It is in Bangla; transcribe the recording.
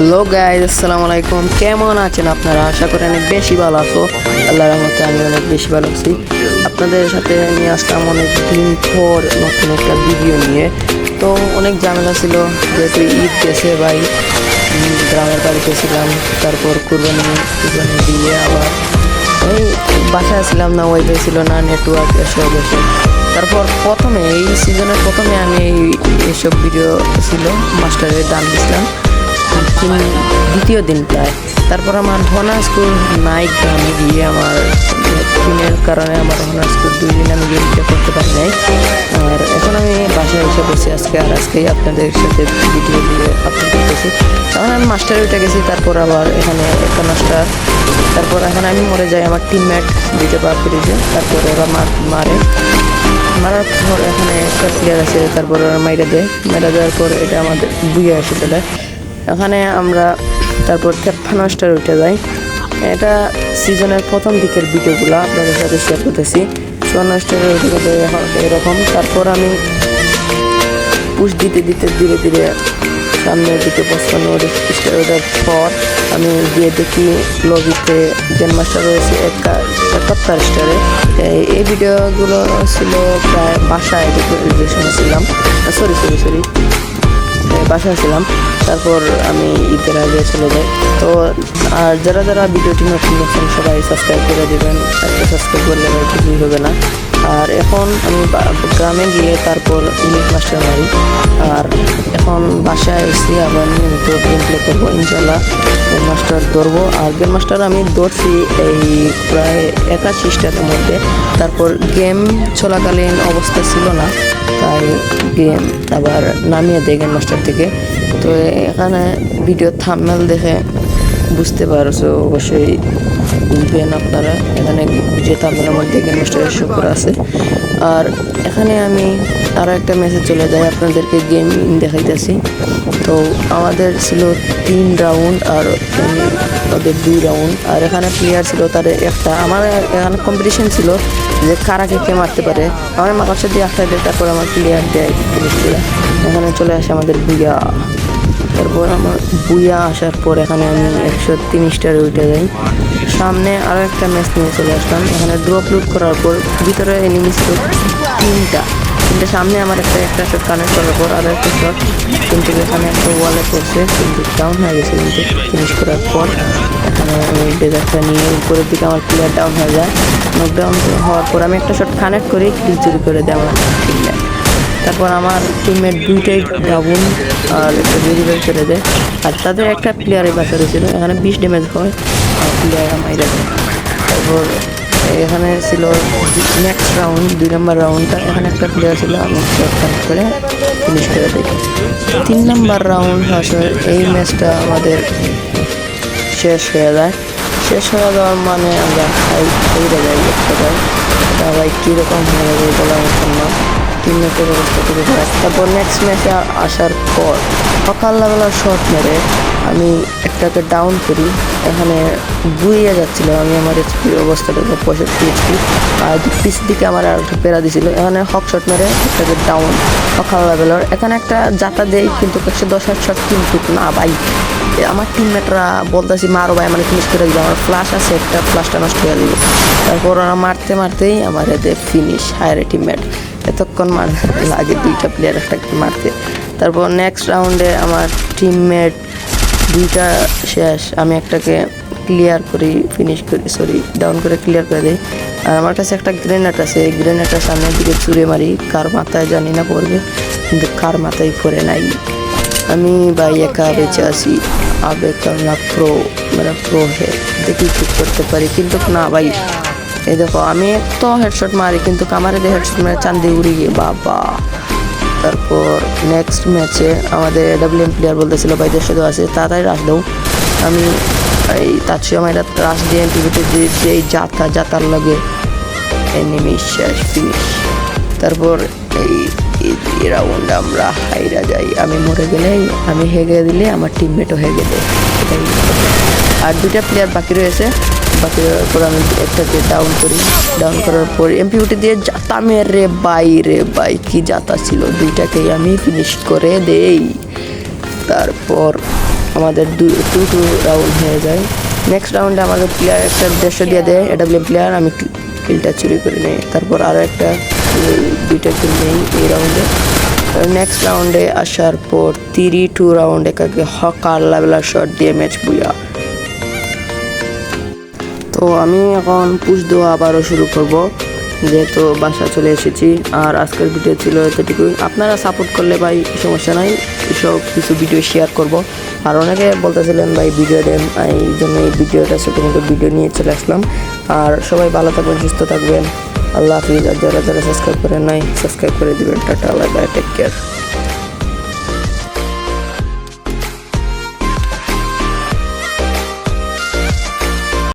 হ্যালো গাইজ আসসালামু আলাইকুম। কেমন আছেন আপনারা? আশা করি অনেক বেশি ভালো আছো। আল্লাহর রহমতে আমি অনেক বেশি ভালো আছি। আপনাদের সাথে নিয়ে আসলাম অনেক দিন পর নতুন একটা ভিডিও নিয়ে। তো অনেক ঝামেলা ছিল, যেহেতু ঈদ গেছে ভাই। গ্রামের বাড়িতে ছিলাম, তারপর কুরবানি কুরবানি দিয়ে আবার এই বাসায় ছিলাম না ওয়াইফাই ছিল না নেটওয়ার্ক এসব এসব তারপর প্রথমে, এই সিজনের প্রথমে আমি এই এইসব ভিডিও ছিল, মাস্টারের দান দিছিলাম। তিন দ্বিতীয় দিন প্রায়। তারপর আমার হনা স্কুল নাইট গ্রামে গিয়ে আমার টিমের কারণে আমার হনা স্কুল দুই দিন আমি গেমটা করতে পারি নাই। আর এখন আমি বাসায় এসে বসে আজকে, আর আজকেই আপনাদের সাথে ভিডিও দিয়ে আপলোড করতেছি। তখন আমি মাস্টার উঠে গেছি, তারপর আবার এখানে একটা মাস্টার তারপর এখন আমি মরে যাই, আমার টিমমেট দিতে বার করেছে তারপর ওরা মার মারে। মারার পর এখানে একটা প্লেয়ার আছে, তারপর ওরা মাইরা দেয়। মাইরা দেওয়ার পর এটা আমাদের বুঝে আসে তাহলে এখানে আমরা তারপর তেপ্পান্ন স্টার উঠে যাই। এটা সিজনের প্রথম দিকের ভিডিওগুলো আপনাদের সাথে শেয়ার করতেছি। চুয়ান্ন স্টারের উঠে এরকম। তারপর আমি পুশ দিতে দিতে ধীরে ধীরে সামনের দিকে পঁচপান্ন স্টার ওঠার পর আমি গিয়ে দেখি লবিতে গেম মাস্টার রয়েছে একা- একাত্তর স্টারে। এই- ভিডিওগুলো ছিল প্রায় বাসায় যে সময় ছিলাম। সরি সরি সরি বাসায় ছিলাম তারপর আমি ঈদের আগে চলে যাই। তো, আর যারা যারা ভিডিওটি নতুন দেখছেন, সবাই সাবস্ক্রাইব করে দেবেন। একটা সাবস্ক্রাইব করলে কিছুই হবে না। আর এখন আমি গ্রামে গিয়ে তারপর ইংলিশ মাস্টার মারি। আর এখন বাসায় এসে আবার নিয়মিত গেম প্লে করব ইনশাল্লাহ গেম মাস্টার ধরবো। আর গেম মাস্টার আমি ধরছি এই প্রায় একাশি স্টারের মধ্যে। তারপর গেম চলাকালীন অবস্থা ছিল না, তাই গেম আবার নামিয়ে দেয় গেম মাস্টার থেকে। তো এখানে ভিডিও থামমেল দেখে বুঝতে পারছ অবশ্যই বুঝবেন আপনারা। এখানে যে থামমেলের মধ্যে গেম মাস্টারের করা আছে। আর এখানে আমি আরও একটা মেসেজ চলে যায়, আপনাদেরকে গেম দেখাইতেছি। তো আমাদের ছিল তিন রাউন্ড আর ওদের দুই রাউন্ড আর এখানে প্লেয়ার ছিল তার একটা। আমার এখানে কম্পিটিশন ছিল যে কারা কে মারতে পারে। আমার মাকার সাথে একটা দেয়, তারপর আমার প্লেয়ার দেয়। এখানে চলে আসে আমাদের বুইয়া। তারপর আমার বুইয়া আসার পর এখানে আমি একশো তিন স্টারে উঠে যাই। সামনে আরও একটা ম্যাচ নিয়ে চলে আসলাম। এখানে ড্রপ লুট করার পর ভিতরে এনিমি ছিল তিনটা। তিনটা সামনে আমার একটা একটা শট কানেক্ট করার পর আরও একটা শট কিন্তু এখানে একটা ওয়ালে পড়ছে, কিন্তু ডাউন হয়ে গেছে কিন্তু ফিনিশ করার পর। এখানে ডেজার্টটা নিয়ে উপরের দিকে আমার প্লেয়ার ডাউন হয়ে যায়। নকডাউন হওয়ার পর আমি একটা শট কানেক্ট করি কিল চুরি করে দেয় আমার teammate। তারপর আমার টিমের দুইটাই ডাবুন আর একটা ডেলিভারি করে দেয় আর তাদের একটা প্লেয়ারের বাসা রয়েছিল এখানে বিশ ড্যামেজ হয়, আর প্লেয়ার মাইরা দেয় তারপর এখানে ছিল নেক্সট রাউন্ড দুই নম্বর রাউন্ডটা এখানে একটা প্লেয়ার ছিল, আমি করে ফিনিশ করে দেখি। তিন নম্বর রাউন্ড আসলে এই ম্যাচটা আমাদের শেষ হয়ে যায়। শেষ হয়ে যাওয়ার মানে আমরা হেরে যাই দেখতে যাই। এটা ভাই কীরকম হয়ে যাবে বলার জন্য না। তিন ম্যাচের অবস্থা খারাপ তারপর নেক্সট ম্যাচে আসার পর সকালবেলা শট মেরে আমি একটাকে ডাউন করি। এখানে বুইয়ে যাচ্ছিল, আমি আমার এইচপির অবস্থাটা পঁয়ষট্টি এইচপি আর পিছের দিকে আমার আর একটা পেরা দিছিল, এখানে হক শট মেরে একটাকে ডাউন সকাল এখানে একটা যাতা দেয় কিন্তু একশো দশ হাজার শট কিন্তু না ভাই। আমার টিমমেটরা বলতেছি, মারো ভাই মানে ফিনিশ করে দিবে। আমার ফ্লাশ আছে, একটা ফ্লাশটা নষ্ট করে দিবে তারপর ওরা মারতে মারতেই আমার এতে ফিনিশ হায়ারে টিমমেট এতক্ষণ মার লাগে দুইটা প্লেয়ার একটাকে মারতে। তারপর নেক্সট রাউন্ডে আমার টিমমেট দুইটা শেষ। আমি একটাকে ক্লিয়ার করি ফিনিশ করি সরি ডাউন করে ক্লিয়ার করে দিই। আর আমার কাছে একটা গ্রেনেড আছে, এই গ্রেনেডটা সামনের দিকে চুরে মারি। কার মাথায় জানি না পড়বে, কিন্তু কার মাথায় পড়ে নাই। আমি ভাই একা বেঁচে আছি আবে করনা প্রো মানে প্রো হে। দেখি ঠিক করতে পারি, কিন্তু না ভাই এই দেখো, আমি তো হেডশট মারি, কিন্তু কামারে দিয়ে হেডশট মারে চান্দি উড়ি গিয়ে, বাবা। তারপর নেক্সট ম্যাচে আমাদের ডাব্লিউএম প্লেয়ার বলতেছিল, ভাই, দেড়শো দেওয়া আছে, তাড়াতাড়ি রাশ দাও। আমি এই তার সময় রাশ দিয়ে টিভিতে যে যাতা যাতার লাগে এনিমি শেষ ফিনিশ তারপর এই এই রাউন্ড আমরা হাইরা যাই। আমি মরে গেলে আমি হেগে দিলে আমার টিমমেটও হেগে দেয়। এটাই। আর দুটা প্লেয়ার বাকি রয়েছে। বাকি রওয়ার পর আমি একটাকে ডাউন করি। ডাউন করার পর এমপিউটি দিয়ে যাতা মেরে বাই, রে বাই, কি যাতা ছিল। দুইটাকেই আমি ফিনিশ করে দেই। তারপর আমাদের দু টু টু রাউন্ড হয়ে যায়। নেক্সট রাউন্ডে আমাদের প্লেয়ার একটা দেড়শো দিয়ে দেয়। এডাব্লিউ প্লেয়ার আমি কিলটা চুরি করে নিই। তারপর আরও একটা দুইটা কিল নেই এই রাউন্ডে নেক্সট রাউন্ডে আসার পর তিরি টু রাউন্ডে কাকে হকার লেভেলার শট দিয়ে ম্যাচ বুয়া তো আমি এখন পুশ দেওয়া আবারও শুরু করব। যেহেতু বাসা চলে এসেছি, আর আজকের ভিডিও ছিল এতটুকুই। আপনারা সাপোর্ট করলে ভাই, সমস্যা নাই। এসব কিছু ভিডিও শেয়ার করব। আর অনেকে বলতেছিলেন, ভাই ভিডিও দেন। এই জন্য এই ভিডিওটা ছোটো মোটো ভিডিও নিয়ে চলে আসলাম। আর সবাই ভালো থাকবেন, সুস্থ থাকবেন। আল্লাহ হাফিজ। আর যারা যারা সাবস্ক্রাইব করেন নাই সাবস্ক্রাইব করে দিবেন। Tata bye bye take care